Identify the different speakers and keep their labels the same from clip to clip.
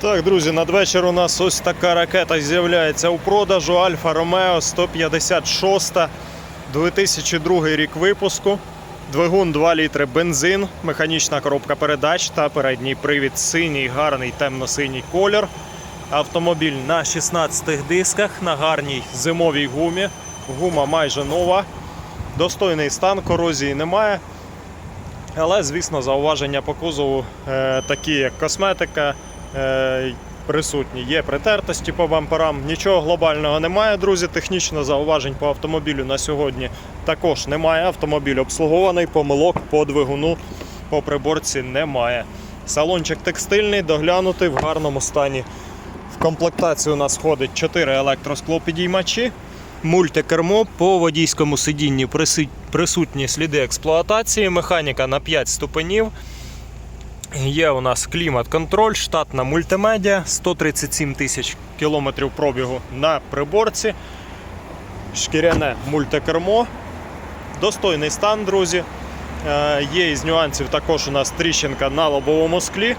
Speaker 1: Так, друзі, надвечір у нас ось така ракета з'являється у продажу Альфа Ромео 156, 2002 рік випуску. Двигун 2 літри бензин, механічна коробка передач та передній привід синій, гарний темно-синій колір. Автомобіль на 16 дисках, на гарній зимовій гумі. Гума майже нова. Достойний стан, корозії немає. Але, звісно, зауваження по кузову е, такі, як косметика, присутні. Є притертості по бамперам. Нічого глобального немає, друзі. Технічно зауважень по автомобілю на сьогодні також немає. Автомобіль обслугований, помилок по двигуну по приборці немає. Салончик текстильний, доглянутий в гарному стані. В комплектацію у нас входить 4 електросклопідіймачі, мультикермо по водійському сидінні присутні сліди експлуатації, механіка на 5 ступенів. Є у нас клімат-контроль, штатна мультимедіа, 137 тисяч кілометрів пробігу на приборці, шкіряне мультикермо. Достойний стан, друзі. Е, Є із нюансів також у нас тріщинка на лобовому склі.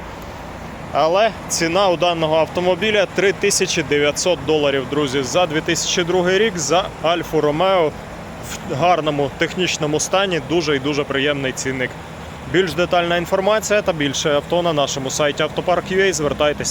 Speaker 1: Але ціна у даного автомобіля 3900 доларів, друзі, за 2002 рік за Альфу Ромео в гарному технічному стані. Дуже і дуже приємний цінник. Більш детальна інформація та більше авто на нашому сайті Автопарк.ua. Звертайтеся.